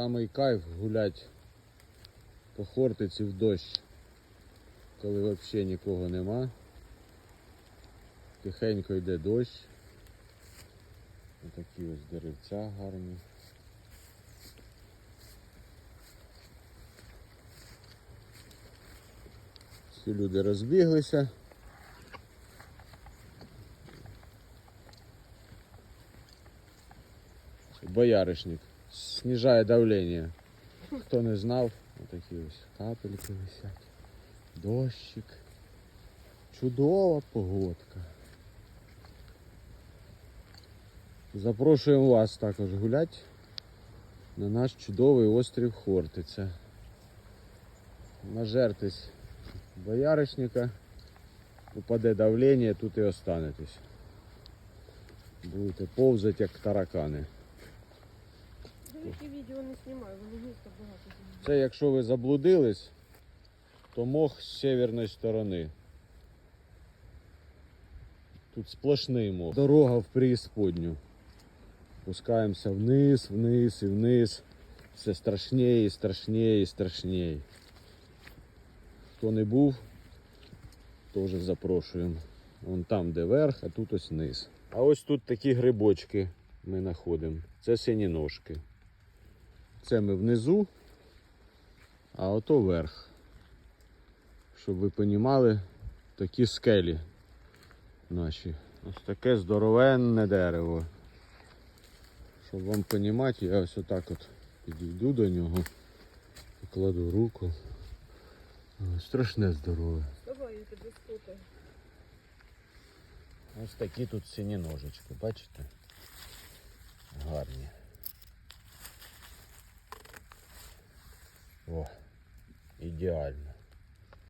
Самий кайф гулять по Хортиці в дощ, коли взагалі нікого нема. Тихенько йде дощ. Отакі ось деревця гарні. Всі люди розбіглися. Бояришник. Снижає давлення. Хто не знав, отакі ось капельки висять. Дощик. Чудова погодка. Запрошуємо вас також гуляти на наш чудовий острів Хортиця. Нажертесь бояришника, упаде давлення, тут і останетесь. Будете повзати як таракани. Великі відео не знімаю, вони місто багато знімають. Це якщо ви заблудились, то мох з северної сторони. Тут сплошний мох. Дорога в преісподню. Пускаємося вниз, вниз і вниз. Все страшніше і страшніше. Хто не був, теж запрошуємо. Вон там, де верх, а тут ось низ. А ось тут такі грибочки ми знаходимо. Це синіножки. Це ми внизу, а ото верх. Щоб ви понімали, такі скелі наші. Ось таке здоровенне дерево. Щоб вам понімати, я ось отак от підійду до нього, покладу руку. Страшне здорове. Ось такі тут сині ножички, бачите? Гарні. О, ідеально.